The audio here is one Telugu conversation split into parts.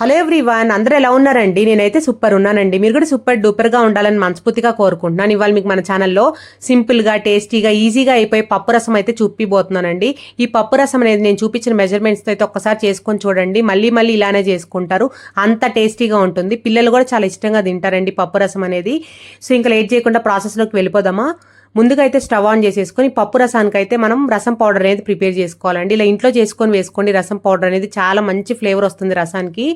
హలో ఎవ్రీవన్ అందరూ ఎలా ఉన్నారండి? నేనైతే సూపర్ ఉన్నానండి. మీరు కూడా సూపర్ డూపర్గా ఉండాలని మనస్ఫూర్తిగా కోరుకుంటున్నాను. ఇవాళ మీకు మన ఛానల్లో సింపుల్గా టేస్టీగా ఈజీగా అయిపోయి పప్పు రసం అయితే చూపిపోతున్నానండి ఈ పప్పు రసం అనేది నేను చూపించిన మెజర్మెంట్స్తో అయితే ఒక్కసారి చేసుకొని చూడండి. మళ్ళీ మళ్ళీ ఇలానే చేసుకుంటారు. అంత టేస్టీగా ఉంటుంది. పిల్లలు కూడా చాలా ఇష్టంగా తింటారండి పప్పు రసం అనేది. సో ఇంకా లేట్ చేయకుండా ప్రాసెస్లోకి వెళ్ళిపోదామా? ముందుగా అయితే స్టవ్ ఆన్ చేసేసుకొని పప్పు రసానికి అయితే మనం రసం పౌడర్ అనేది ప్రిపేర్ చేసుకోవాలండి. ఇలా ఇంట్లో చేసుకొని వేసుకోండి. రసం పౌడర్ అనేది చాలా మంచి ఫ్లేవర్ వస్తుంది రసానికి.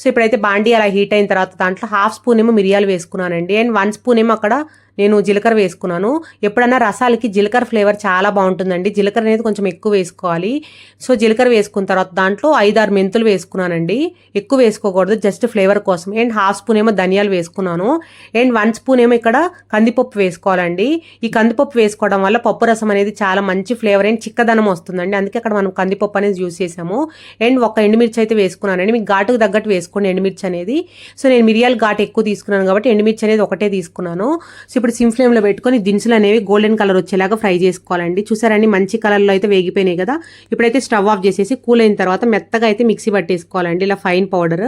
సో ఇప్పుడైతే బాండీ అలా హీట్ అయిన తర్వాత దాంట్లో హాఫ్ స్పూన్ ఏమో మిరియాలు వేసుకున్నానండి. అండ్ వన్ స్పూన్ ఏమో అక్కడ నేను జీలకర్ర వేసుకున్నాను. ఎప్పుడన్నా రసాలకి జీలకర్ర ఫ్లేవర్ చాలా బాగుంటుందండి. జీలకర్ర అనేది కొంచెం ఎక్కువ వేసుకోవాలి. సో జీలకర్ర వేసుకున్న తర్వాత దాంట్లో ఐదారు మెంతులు వేసుకున్నానండి. ఎక్కువ వేసుకోకూడదు. జస్ట్ ఫ్లేవర్ కోసం. అండ్ హాఫ్ స్పూన్ ఏమో ధనియాలు వేసుకున్నాను. అండ్ వన్ స్పూన్ ఏమో ఇక్కడ కందిపప్పు వేసుకోవాలండి. ఈ కందిపప్పు వేసుకోవడం వల్ల పప్పు రసం అనేది చాలా మంచి ఫ్లేవర్ అండ్ చిక్కదనం వస్తుందండి. అందుకే అక్కడ మనం కందిపప్పు అనేది యూస్ చేసాము. అండ్ ఒక ఎండుమిర్చి అయితే వేసుకున్నానండి. మీకు ఘాటుకు తగ్గట్టు వేసుకోండి ఎండుమిర్చి అనేది. సో నేను మిరియాలు ఘాటు ఎక్కువ తీసుకున్నాను కాబట్టి ఎండుమిర్చి అనేది ఒకటే తీసుకున్నాను. సో ఇప్పుడు సిమ్ ఫ్లేమ్లో పెట్టుకొని దినుసులు అనేవి గోల్డెన్ కలర్ వచ్చేలాగా ఫ్రై చేసుకోవాలండి. చూసారండి మంచి కలర్లో అయితే వేగిపోయినాయి కదా. ఇప్పుడైతే స్టవ్ ఆఫ్ చేసేసి కూల్ అయిన తర్వాత మెత్తగా అయితే మిక్సీ పట్టేసుకోవాలండి. ఇలా ఫైన్ పౌడర్.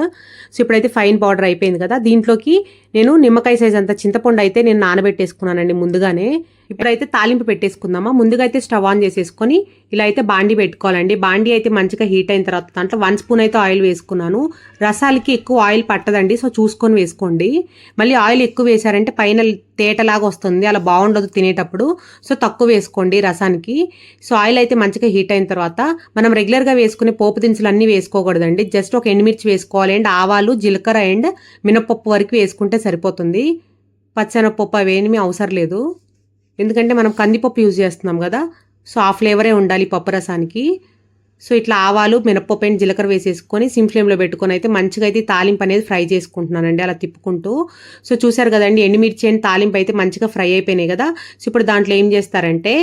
సో ఇప్పుడైతే ఫైన్ పౌడర్ అయిపోయింది కదా. దీంట్లోకి నేను నిమ్మకాయ సైజ్ అంత చింతపండు అయితే నేను నానబెట్టేసుకున్నానండి ముందుగానే. ఇప్పుడైతే తాలింపు పెట్టేసుకుందామా? ముందుగా అయితే స్టవ్ ఆన్ చేసేసుకొని ఇలా అయితే బాండి పెట్టుకోవాలండి. బాండి అయితే మంచిగా హీట్ అయిన తర్వాత దాంట్లో వన్ స్పూన్ అయితే ఆయిల్ వేసుకున్నాను. రసాలకి ఎక్కువ ఆయిల్ పట్టదండి సో చూసుకొని వేసుకోండి. మళ్ళీ ఆయిల్ ఎక్కువ వేశారంటే పైన తేటలాగా వస్తుంది అలా బాగుండదు తినేటప్పుడు. సో తక్కువ వేసుకోండి రసానికి. సో ఆయిల్ అయితే మంచిగా హీట్ అయిన తర్వాత మనం రెగ్యులర్గా వేసుకునే పోపు దినుసులు అన్నీ వేసుకోకూడదండి. జస్ట్ ఒక ఎండుమిర్చి వేసుకోవాలి అండ్ ఆవాలు జీలకర్ర అండ్ మినపప్పు వరకు వేసుకుంటే సరిపోతుంది. పచ్చనపప్పు అవేమీ అవసరం లేదు. ఎందుకంటే మనం కందిపప్పు యూజ్ చేస్తున్నాం కదా. సో ఆ ఫ్లేవరే ఉండాలి పప్పు రసానికి సో ఇట్లా ఆవాలు మినప్పప్పు అండ్ జీలకర్ర వేసేసుకొని సిమ్ ఫ్లేమ్లో పెట్టుకొని అయితే మంచిగా అయితే తాలింపు అనేది ఫ్రై చేసుకుంటున్నానండి. అలా తిప్పుకుంటూ. సో చూసారు కదండి ఎండుమిర్చి అండ్ తాలింపు అయితే మంచిగా ఫ్రై అయిపోయినాయి కదా. సో ఇప్పుడు దాంట్లో ఏం చేస్తారంటే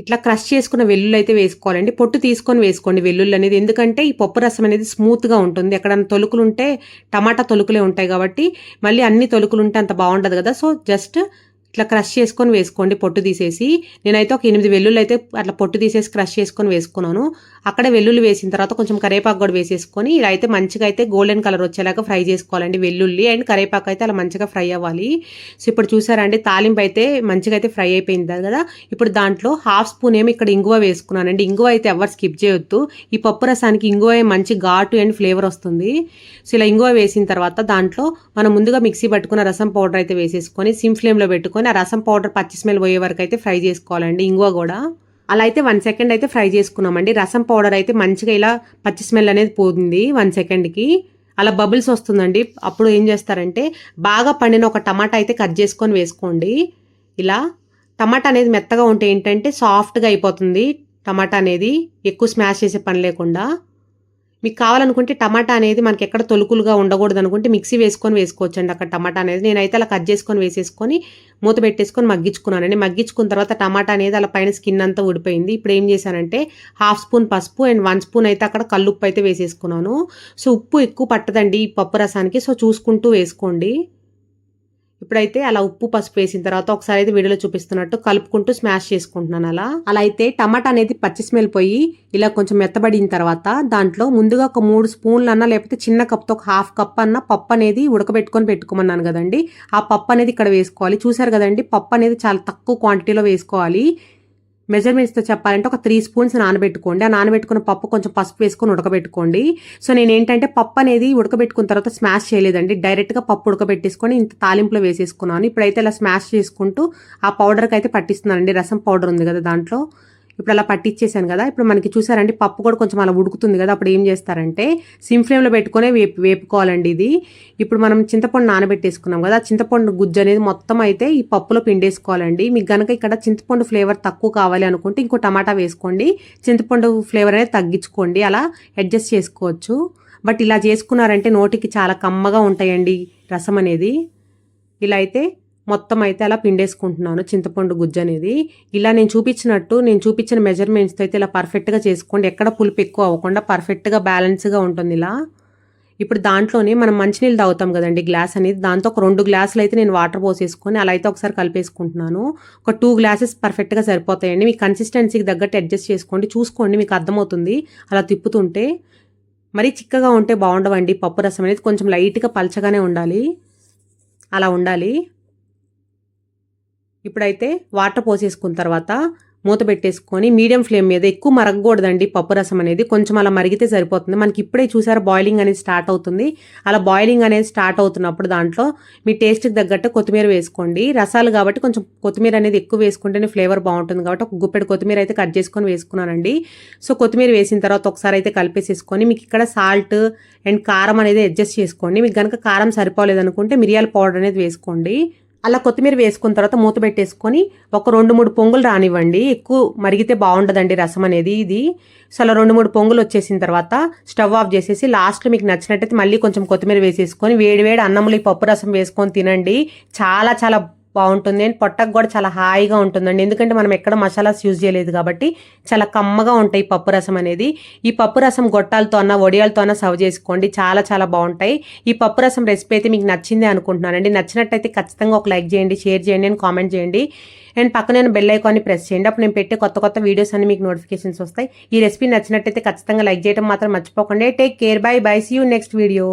ఇట్లా క్రష్ చేసుకున్న వెల్లుల్లి అయితే వేసుకోవాలండి. పొట్టు తీసుకొని వేసుకోండి వెల్లుల్లి అనేది. ఎందుకంటే ఈ పప్పు రసం అనేది స్మూత్గా ఉంటుంది. ఎక్కడైనా తొలుకులు ఉంటే టమాటా తొలుకులే ఉంటాయి కాబట్టి మళ్ళీ అన్ని తొలుకులు ఉంటే అంత బాగుండదు కదా. సో జస్ట్ ఇట్లా క్రష్ చేసుకొని వేసుకోండి పొట్టు తీసేసి. నేనైతే ఒక ఎనిమిది వెల్లుల్లి అయితే అట్లా పొట్టు తీసేసి క్రష్ చేసుకొని వేసుకున్నాను. అక్కడే వెల్లుల్లి వేసిన తర్వాత కొంచెం కరేపాకు కూడా వేసేసుకొని ఇలా అయితే మంచిగా అయితే గోల్డెన్ కలర్ వచ్చేలాగా ఫ్రై చేసుకోవాలండి వెల్లుల్లి అండ్ కరేపాకు అయితే అలా మంచిగా ఫ్రై అవ్వాలి. సో ఇప్పుడు చూసారండి తాలింపు అయితే మంచిగా అయితే ఫ్రై అయిపోయింది కదా. ఇప్పుడు దాంట్లో హాఫ్ స్పూన్ ఏమి ఇక్కడ ఇంగువ వేసుకున్నానండి. ఇంగువ అయితే ఎవరు స్కిప్ చేయొద్దు. ఈ పప్పు రసానికి ఇంగువ మంచి ఘాటు అండ్ ఫ్లేవర్ వస్తుంది. సో ఇలా ఇంగువ వేసిన తర్వాత దాంట్లో మనం ముందుగా మిక్సీ పట్టుకున్న రసం పౌడర్ అయితే వేసేసుకొని సిమ్ ఫ్లేమ్లో పెట్టుకొని ఆ రసం పౌడర్ పచ్చి స్మెల్ పోయే వరకు అయితే ఫ్రై చేసుకోవాలండి ఇంగువ కూడా. అలా అయితే వన్ సెకండ్ అయితే ఫ్రై చేసుకున్నామండి. రసం పౌడర్ అయితే మంచిగా ఇలా పచ్చి స్మెల్ అనేది పోతుంది వన్ సెకండ్కి. అలా బబుల్స్ వస్తుందండి. అప్పుడు ఏం చేస్తారంటే బాగా పండిన ఒక టమాటా అయితే కట్ చేసుకొని వేసుకోండి. ఇలా టమాటా అనేది మెత్తగా ఉంటే ఏంటంటే సాఫ్ట్గా అయిపోతుంది టమాటా అనేది. ఎక్కువ స్మాష్ చేసే పని లేకుండా. మీకు కావాలనుకుంటే టమాటా అనేది మనకి ఎక్కడ తొలుకులుగా ఉండకూడదు అనుకుంటే మిక్సీ వేసుకొని వేసుకోవచ్చండి. అక్కడ టమాటా అనేది నేనైతే అలా కట్ చేసుకొని వేసేసుకొని మూత పెట్టేసుకొని మగ్గించుకున్నానండి మగ్గించుకున్న తర్వాత టమాటా అనేది అలా పైన స్కిన్ అంతా ఊడిపోయింది. ఇప్పుడు ఏం చేశానంటే హాఫ్ స్పూన్ పసుపు అండ్ వన్ స్పూన్ అయితే అక్కడ కల్లుప్పు అయితే వేసేసుకున్నాను. సో ఉప్పు ఎక్కువ పట్టదండి ఈ పప్పు రసానికి. సో చూసుకుంటూ వేసుకోండి. ఇప్పుడైతే అలా ఉప్పు పసుపు వేసిన తర్వాత ఒకసారి అయితే వీడియోలో చూపిస్తున్నట్టు కలుపుకుంటూ స్మాష్ చేసుకుంటున్నాను అలా. అలా అయితే టమాటా అనేది పచ్చి స్మెల్ పోయి ఇలా కొంచెం మెత్తబడిన తర్వాత దాంట్లో ముందుగా ఒక మూడు స్పూన్లు అన్నా లేకపోతే చిన్న కప్తో ఒక హాఫ్ కప్ అన్న పప్పు అనేది ఉడకబెట్టుకొని పెట్టుకోమన్నాను కదండి. ఆ పప్పు అనేది ఇక్కడ వేసుకోవాలి. చూసారు కదండి పప్పు అనేది చాలా తక్కువ క్వాంటిటీలో వేసుకోవాలి. మెజర్మెంట్స్తో చెప్పాలంటే ఒక త్రీ స్పూన్స్ నానబెట్టుకోండి. ఆ నానబెట్టుకున్న పప్పు కొంచెం పసుపు వేసుకొని ఉడకబెట్టుకోండి. సో నేను ఏంటంటే పప్పు అనేది ఉడకబెట్టుకున్న తర్వాత స్మాష్ చేయలేదండి. డైరెక్ట్గా పప్పు ఉడకబెట్టేసుకొని ఇంత తాలింపులో వేసేసుకున్నాను. ఇప్పుడైతే ఇలా స్మాష్ చేసుకుంటూ ఆ పౌడర్కి అయితే పట్టిస్తున్నానండి. రసం పౌడర్ ఉంది కదా దాంట్లో. ఇప్పుడు అలా పట్టించేసాను కదా. ఇప్పుడు మనకి చూసారండి పప్పు కూడా కొంచెం అలా ఉడుకుతుంది కదా. అప్పుడు ఏం చేస్తారంటే సిమ్ ఫ్లేమ్లో పెట్టుకునే వేపు వేపుకోవాలండి ఇది. ఇప్పుడు మనం చింతపండు నానబెట్టేసుకున్నాం కదా. చింతపండు గుజ్జు అనేది మొత్తం అయితే ఈ పప్పులో పిండేసుకోవాలండి. మీకు గనక ఇక్కడ చింతపండు ఫ్లేవర్ తక్కువ కావాలి అనుకుంటే ఇంకో టమాటా వేసుకోండి. చింతపండు ఫ్లేవర్ అనేది తగ్గించుకోండి. అలా అడ్జస్ట్ చేసుకోవచ్చు. బట్ ఇలా చేసుకున్నారంటే నోటికి చాలా కమ్మగా ఉంటాయండి రసం అనేది. ఇలా అయితే మొత్తం అయితే అలా పిండేసుకుంటున్నాను. చింతపండు గుజ్జు అనేది. ఇలా నేను చూపించినట్టు నేను చూపించిన మెజర్మెంట్స్తో అయితే ఇలా పర్ఫెక్ట్గా చేసుకోండి. ఎక్కడ పులుపు ఎక్కువ అవ్వకుండా పర్ఫెక్ట్గా బ్యాలెన్స్గా ఉంటుంది ఇలా. ఇప్పుడు దాంట్లోనే మనం మంచినీళ్ళు తాగుతాం కదండి గ్లాస్ అనేది. దాంతో ఒక రెండు గ్లాసులు అయితే నేను వాటర్ పోసేసుకొని అలా అయితే ఒకసారి కలిపేసుకుంటున్నాను. ఒక టూ గ్లాసెస్ పర్ఫెక్ట్గా సరిపోతాయండి. మీ కన్సిస్టెన్సీకి తగ్గట్టు అడ్జస్ట్ చేసుకోండి. చూసుకోండి మీకు అర్థమవుతుంది. అలా తిప్పుతుంటే మరీ చిక్కగా ఉంటే బాగుండవండి. పప్పు రసం అనేది కొంచెం లైట్గా పలచగానే ఉండాలి. అలా ఉండాలి. ఇప్పుడైతే వాటర్ పోసేసుకున్న తర్వాత మూత పెట్టేసుకొని మీడియం ఫ్లేమ్ మీద ఎక్కువ మరగకూడదండి పప్పు రసం అనేది. కొంచెం అలా మరిగితే సరిపోతుంది. మనకి ఇప్పుడే చూసారా బాయిలింగ్ అనేది స్టార్ట్ అవుతుంది. అలా బాయిలింగ్ అనేది స్టార్ట్ అవుతున్నప్పుడు దాంట్లో మీ టేస్ట్కి తగ్గట్టు కొత్తిమీర వేసుకోండి. రసాలు కాబట్టి కొంచెం కొత్తిమీర అనేది ఎక్కువ వేసుకుంటేనే ఫ్లేవర్ బాగుంటుంది కాబట్టి ఒక గుప్పెడు కొత్తిమీర అయితే కట్ చేసుకొని వేసుకున్నానండి. సో కొత్తిమీర వేసిన తర్వాత ఒకసారి అయితే కలిపేసేసుకొని మీకు ఇక్కడ సాల్ట్ అండ్ కారం అనేది అడ్జస్ట్ చేసుకోండి. మీకు కనుక కారం సరిపోలేదనుకుంటే మిరియాల పౌడర్ అనేది వేసుకోండి. అలా కొత్తిమీర వేసుకున్న తర్వాత మూత పెట్టేసుకొని ఒక రెండు మూడు పొంగులు రానివ్వండి. ఎక్కువ మరిగితే బాగుండదండి రసం అనేది ఇది. సో అలా రెండు మూడు పొంగులు వచ్చేసిన తర్వాత స్టవ్ ఆఫ్ చేసేసి లాస్ట్లో మీకు నచ్చినట్టయితే మళ్ళీ కొంచెం కొత్తిమీర వేసేసుకొని వేడి వేడి అన్నంలో ఈ పప్పు రసం వేసుకొని తినండి. చాలా చాలా బాగుంటుంది. అండ్ పొట్టకు కూడా చాలా హాయిగా ఉంటుందండి. ఎందుకంటే మనం ఎక్కడ మసాలాస్ యూజ్ చేయలేదు కాబట్టి చాలా కమ్మగా ఉంటాయి పప్పు రసం అనేది. ఈ పప్పు రసం గొట్టాలతో అన్న వడియాలతో అన్న సర్వ్ చేసుకోండి. చాలా చాలా బాగుంటాయి. ఈ పప్పు రసం రెసిపీ అయితే మీకు నచ్చింది అనుకుంటున్నానండి. నచ్చినట్టయితే ఖచ్చితంగా ఒక లైక్ చేయండి షేర్ చేయండి అండ్ కామెంట్ చేయండి. అండ్ పక్కన బెల్ ఐకాన్ని ప్రెస్ చేయండి. అప్పుడు నేను పెట్టే కొత్త కొత్త వీడియోస్ అన్ని మీకు నోటిఫికేషన్స్ వస్తాయి. ఈ రెసిపీ నచ్చినట్టయితే ఖచ్చితంగా లైక్ చేయడం మాత్రం మర్చిపోకండి. Take care. Bye bye. See you next video